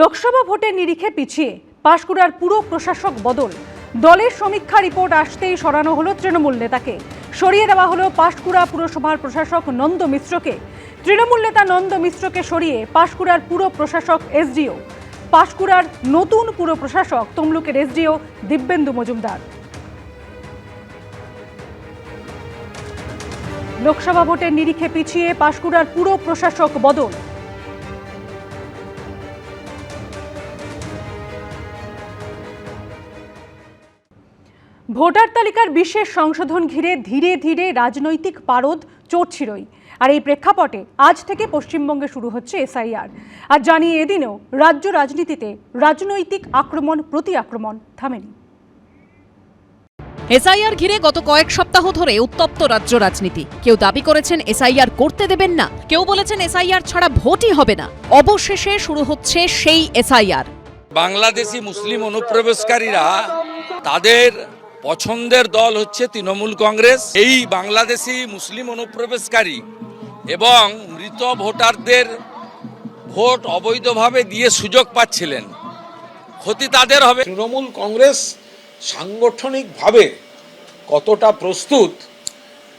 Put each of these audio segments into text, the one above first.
লোকসভা ভোটের নিরিখে পিছিয়ে পাশকুড়ার পুরো প্রশাসক বদল। দলের সমীক্ষা রিপোর্ট আসতেই সরানো হলো তৃণমূল নেতাকে। সরিয়ে দেওয়া হলো পাশকুড়া পুরসভার প্রশাসক নন্দ মিশ্রকে। তৃণমূল নেতা নন্দ মিশ্রকে সরিয়ে পাশকুড়ার পুরো প্রশাসক এসডিও। পাশকুড়ার নতুন পুরো প্রশাসক তমলুকের এসডিও দিব্যেন্দু মজুমদার। লোকসভা ভোটের নিরিখে পিছিয়ে পাশকুড়ার পুরো প্রশাসক বদল। ভোটার তালিকার বিশেষ সংশোধন ঘিরে ধীরে ধীরে রাজনৈতিক পারদ চড়ছিলই। আর এই প্রেক্ষাপটে আজ থেকে পশ্চিমবঙ্গে শুরু হচ্ছে এসআইআর। আর জানিয়ে এদিনেও রাজ্য রাজনীতিতে রাজনৈতিক আক্রমণ প্রতি আক্রমণ থামেনি। এসআইআর ঘিরে গত কয়েক সপ্তাহ ধরে উত্তপ্ত রাজ্য রাজনীতি। কেউ দাবি করেছেন এসআইআর করতে দেবেন না। কেউ বলেছেন এসআইআর ছাড়া ভোটই হবে না। অবশেষে শুরু হচ্ছে সেই এসআইআর। বাংলাদেশি মুসলিম অনুপ্রবেশকারীরা তাদের পছন্দের দল হচ্ছে তৃণমূল কংগ্রেস। এই বাংলাদেশি মুসলিম অনুপ্রবেশকারী এবং মৃত ভোটারদের ভোট অবৈধভাবে দিয়ে সুযোগ পাচ্ছিলেন। ক্ষতি তাদের হবে। তৃণমূল কংগ্রেস সাংগঠনিকভাবে কতটা প্রস্তুত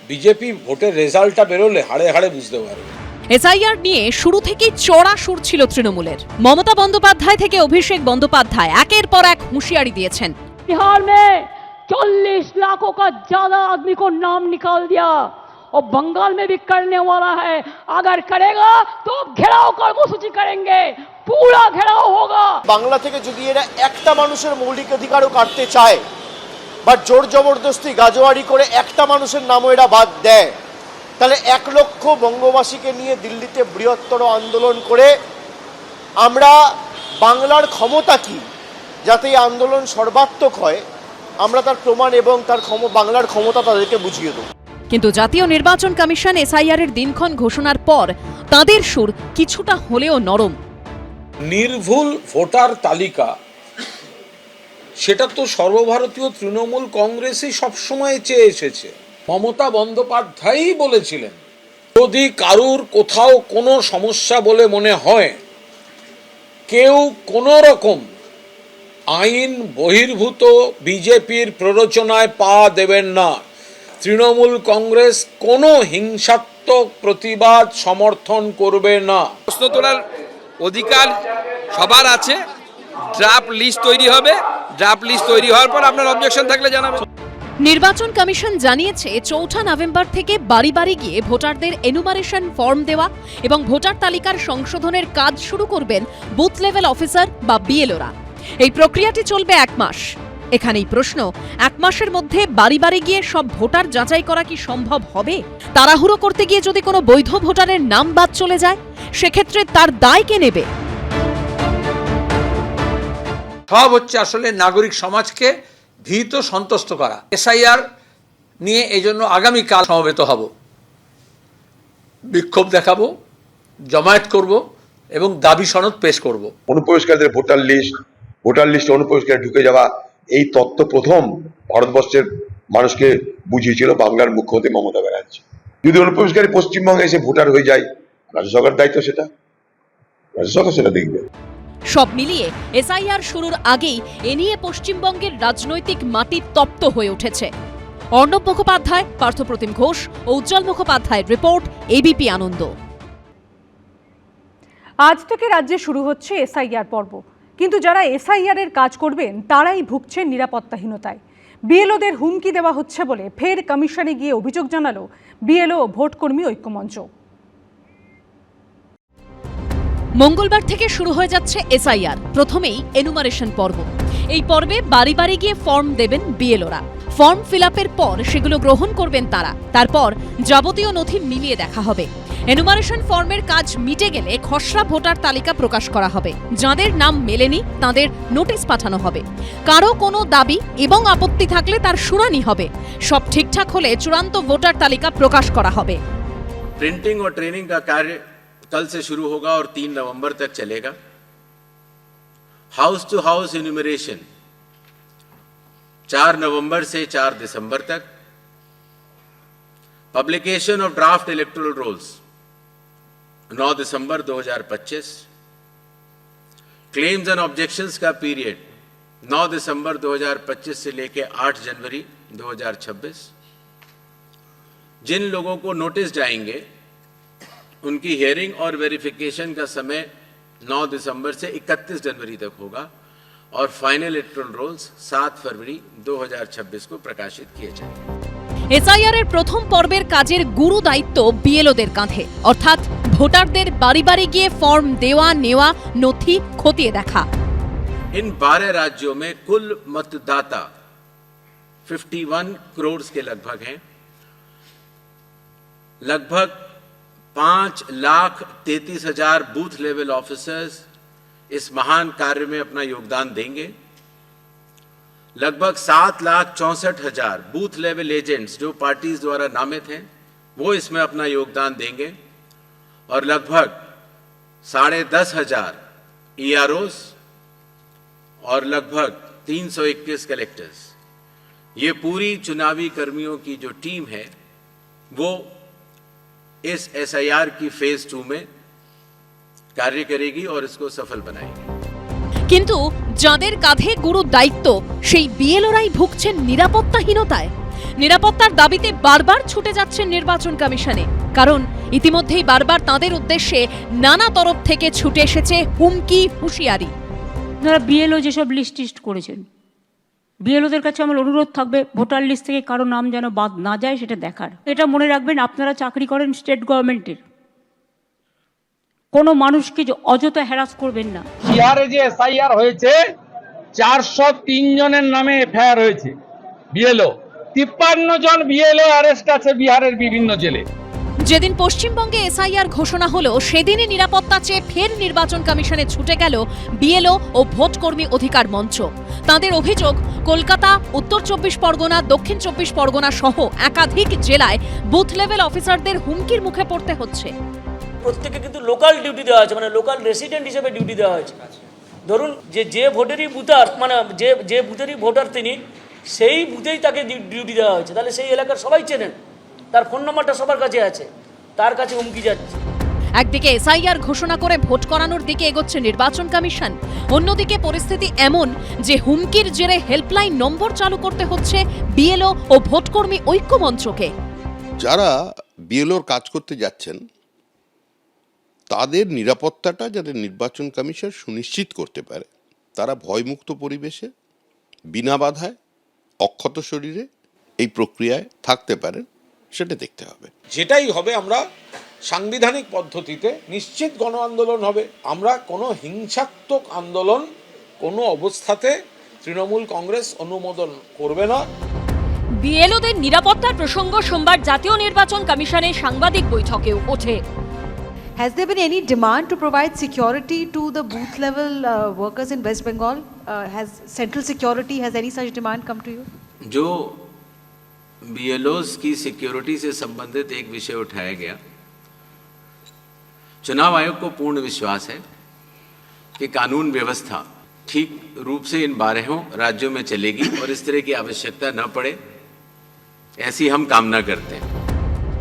বিজেপি ভোটের রেজাল্টটা বেরোলে হাড়ে হাড়ে বুঝতে পারবে। এসআইআর নিয়ে শুরু থেকেই চড়া সুর ছিল তৃণমূলের। মমতা বন্দ্যোপাধ্যায় থেকে অভিষেক বন্দ্যোপাধ্যায় একের পর এক হুঁশিয়ারি দিয়েছেন। বিহার 40 लाखों का ज्यादा आदमी को नाम निकाल दिया और बंगाल में भी करने वाला है अगर करेगा तो घेराव कर्मसूची करेंगे पूरा घेराव होगा বাংলা থেকে যদি এরা একটা মানুষের মৌলিক অধিকারও কাটতে চায় বা জোর জবরদস্তি গাজোয়ারি করে একটা মানুষের নামও এরা বাদ দেয় তাহলে এক লক্ষ বঙ্গবাসীকে নিয়ে দিল্লিতে বৃহত্তর আন্দোলন করে আমরা বাংলার ক্ষমতা কি যাতে এই আন্দোলন সর্বাত্মক হয় আমরা তার প্রমাণ এবং তার ক্ষম বাংলার ক্ষমতা তাদেরকে বুঝিয়ে দেবো। কিন্তু জাতীয় নির্বাচন কমিশন এসআইআর এর দিনক্ষণ ঘোষণার পর তাদের সুর কিছুটা হলেও নরম। নির্ভুল ভোটার তালিকা সেটা তো সর্বভারতীয় তৃণমূল কংগ্রেসই সবসময় চেয়ে এসেছে। মমতা বন্দ্যোপাধ্যায়ই বলেছিলেন যদি কারুর কোথাও কোনো সমস্যা বলে মনে হয় কেউ কোনো রকম আইন বহির্ভূত বিজেপির প্ররোচনায় পা দেবেন না। তৃণমূল কংগ্রেস কোনো হিংসাত্মক প্রতিবাদ সমর্থন করবে না। প্রশ্ন তোলার অধিকার সবার আছে। ড্রাফট লিস্ট তৈরি হবে। ড্রাফট লিস্ট তৈরি হওয়ার পর আপনার অবজেকশন থাকলে জানাবেন। নির্বাচন কমিশন জানিয়েছে চৌঠা নভেম্বর থেকে বাড়ি বাড়ি গিয়ে ভোটারদের এনুমারেশন ফর্ম দেওয়া এবং ভোটার তালিকার সংশোধনের কাজ শুরু করবেন বুথ লেভেল অফিসার বা বিএলওরা এই প্রক্রিয়াটি চলবে এক মাস। এখানেই প্রশ্ন এক মাসের মধ্যে বাড়ি বাড়ি গিয়ে সব ভোটার যাচাই করা কি সম্ভব হবে? তাড়াহুড়ো করতে গিয়ে যদি কোনো বৈধ ভোটারের নাম বাদ চলে যায় সেক্ষেত্রে তার দায় কে নেবে? সব হচ্ছে আসলে নাগরিক সমাজকে ভীত সন্তুষ্ট করা। এসআইআর নিয়ে এই জন্য আগামীকাল সমবেত হব। বিক্ষোভ দেখাবো জমায়েত করব এবং দাবি সনদ পেশ করব। অনুপ্রবেশকারীদের ভোটার লিস্ট ভোটার লিস্টে অনুপ্রবেশকারী ঢুকে যাওয়া এই তত্ত্ব প্রথম ভারতবর্ষের মানুষকে বুঝিয়েছিল বাংলার মুখ্যমন্ত্রী মমতা ব্যানার্জি। যদি অনুপ্রবেশকারী পশ্চিমবঙ্গে এসে ভোটার হয়ে যায় রাজ্য সরকার দায়িত্ব সেটা। রাজ্য সরকার সেটা দেখবে। সব মিলিয়ে এসআইআর শুরুর আগেই এ নিয়ে পশ্চিমবঙ্গের রাজনৈতিক মাটি তপ্ত হয়ে উঠেছে। অর্ণব মুখোপাধ্যায় পার্থপ্রতিম ঘোষ ও উজ্জ্বল মুখোপাধ্যায়ের রিপোর্ট এবিপি আনন্দ। আজ থেকে রাজ্যে শুরু হচ্ছে এসআইআর পর্ব। কিন্তু যারা এসআইআর এর কাজ করবেন, তারাই ভুগছেন নিরাপত্তাহীনতায়। বিএলওদের হুমকি দেওয়া হচ্ছে বলে ফের কমিশনে গিয়ে অভিযোগ জানালো বিএলও ভোটকর্মী ঐক্যমঞ্চ। মঙ্গলবার থেকে শুরু হয়ে যাচ্ছে এসআইআর, প্রথমেই এনুমারেশন পর্ব। এই পর্বে বাড়ি বাড়ি গিয়ে ফর্ম দেবেন বিএলওরা। ফর্ম ফিল পর সেগুলো গ্রহণ করবেন তারা। তারপর যাবতীয় নথি মিলিয়ে দেখা হবে। এনুমারেশন ফর্মের কাজ মিটে গেলে খসড়া ভোটার তালিকা প্রকাশ করা হবে যাদের নাম মেলেনি তাদের নোটিশ পাঠানো হবে কারো কোনো দাবি এবং আপত্তি থাকলে তার শুনানি হবে সব ঠিকঠাক হলে চূড়ান্ত ভোটার তালিকা প্রকাশ করা হবে प्रिंटिंग और ट्रेनिंग का कार्य कल से शुरू होगा और तीन नवंबर तक चलेगा हाउस टू हाउस इन्यूमरेशन चार नवंबर से चार दिसंबर तक publication of draft electoral rolls 9 दिसंबर 2025 क्लेम्स एंड ऑब्जेक्शंस का पीरियड 9 दिसंबर 2025 से लेके 8 जनवरी 2026 जिन लोगों को नोटिस जाएंगे उनकी हियरिंग और वेरिफिकेशन का समय 9 दिसंबर से 31 जनवरी तक होगा और फाइनल इलेक्ट्रल रोल्स 7 फरवरी 2026 को प्रकाशित किए जाएंगे এসআইআর এর প্রথম পর্বের কাজের গুরু দায়িত্ব বিএলওদের কাঁধে অর্থাৎ ভোটারদের বাড়ি বাড়ি গিয়ে ফর্ম দেওয়া নেওয়া নথি খতিয়ে দেখা इन 12 राज्यों में कुल मतदाता 51 करोड़ के लगभग हैं लगभग पांच लाख तैतीस हजार बूथ लेवल ऑफिसर्स इस महान कार्य में अपना योगदान देंगे लगभग सात लाख चौसठ हजार बूथ लेवल एजेंट्स जो पार्टीज द्वारा नामित हैं वो इसमें अपना योगदान देंगे और लगभग साढ़े दस हजार ई और लगभग 321 कलेक्टर्स ये पूरी चुनावी कर्मियों की जो टीम है वो इस एसआईआर की फेज टू में कार्य करेगी और इसको सफल बनाएगी কিন্তু যাদের কাঁধে গুরু দায়িত্ব সেই বিএলওরাই ভুগছেন নিরাপত্তাহীনতায় নিরাপত্তার দাবিতে বারবার ছুটে যাচ্ছেন নির্বাচন কমিশনে। কারণ ইতিমধ্যেই বারবার তাদের উদ্দেশ্যে নানা তরফ থেকে ছুটে এসেছে হুমকি হুঁশিয়ারি। আপনারা বিএলও যেসব লিস্ট টিস্ট করেছেন বিএলওদের কাছে আমার অনুরোধ থাকবে ভোটার লিস্ট থেকে কারও নাম যেন বাদ না যায় সেটা দেখার। এটা মনে রাখবেন আপনারা চাকরি করেন স্টেট গভর্নমেন্টের কোনো মানুষকে যে অযথা হ্যারাস করবেন না। বিহারে যে এসআইআর হয়েছে চারশো তিন জনের নামে এফআইআর হয়েছে বিএলও। তিপ্পান্ন জন বিএলও অ্যারেস্ট আছে বিহারের বিভিন্ন জেলে। যেদিন পশ্চিমবঙ্গে এসআইআর ঘোষণা হলো সেদিনই নিরাপত্তা চেয়ে ফের নির্বাচন কমিশনে ছুটে গেল বিএলও ও ভোটকর্মী অধিকার মঞ্চ। তাদের অভিযোগ কলকাতা উত্তর চব্বিশ পরগনা দক্ষিণ চব্বিশ পরগনা সহ একাধিক জেলায় বুথ লেভেল অফিসারদের হুমকির মুখে পড়তে হচ্ছে। প্রত্যেকে কিন্তু লোকাল ডিউটি দেওয়া হয়েছে মানে লোকাল রেসিডেন্ট হিসেবে ডিউটি দেওয়া হয়েছে। ধরুন যে যে ভোটেরই ভোটার মানে যে যে বুথেরই ভোটার তিনি সেই বুথেই তাকে ডিউটি দেওয়া হয়েছে। তাহলে সেই এলাকার সবাই চেনেন। তার ফোন নম্বরটা সবার কাছে আছে। তার কাছে হুমকি যাচ্ছে। একদিকে এসআইআর ঘোষণা করে ভোট করানোর দিকে এগোচ্ছে নির্বাচন কমিশন। অন্যদিকে পরিস্থিতি এমন যে হুমকির জেরে হেল্পলাইন নম্বর চালু করতে হচ্ছে বিএলও ও ভোটকর্মী ঐক্যমঞ্চকে যারা বিএলওর কাজ করতে যাচ্ছেন তাদের নিরাপত্তাটা যাতে নির্বাচন কমিশন সুনিশ্চিত করতে পারে। তারা ভয়মুক্ত পরিবেশে বিনা বাধায় অক্ষত শরীরে এই প্রক্রিয়ায় থাকতে পারেন সেটা দেখতে হবে। যেটাই হবে আমরা সাংবিধানিক পদ্ধতিতে নিশ্চিত গণ আন্দোলন হবে। আমরা কোনো হিংসাত্মক আন্দোলন কোনো অবস্থাতে তৃণমূল কংগ্রেস অনুমোদন করবে না। বিএলওদের নিরাপত্তার প্রসঙ্গ সোমবার জাতীয় নির্বাচন কমিশনের সাংবাদিক বৈঠকেও ওঠে। Has there been any demand to provide security to the booth level uh, workers in West Bengal? Uh, has central security, has any such demand come to you? जो बीएलओस की सिक्योरिटी से संबंधित एक विषय उठाया गया चुनाव आयोग को पूर्ण विश्वास है कि कानून व्यवस्था ठीक रूप से इन बारहों राज्यों में चलेगी और इस तरह की आवश्यकता न पड़े ऐसी हम कामना करते हैं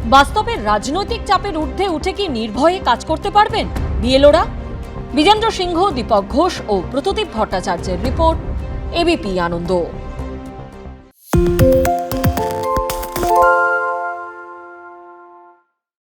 বাস্তবে রাজনৈতিক চাপের ঊর্ধ্বে উঠে কি নির্ভয়ে কাজ করতে পারবেন? বিএলওরা? বিজেন্দ্র সিংহ, দীপক ঘোষ ও প্রতদীপ ভট্টাচার্যের রিপোর্ট এবিপি আনন্দ।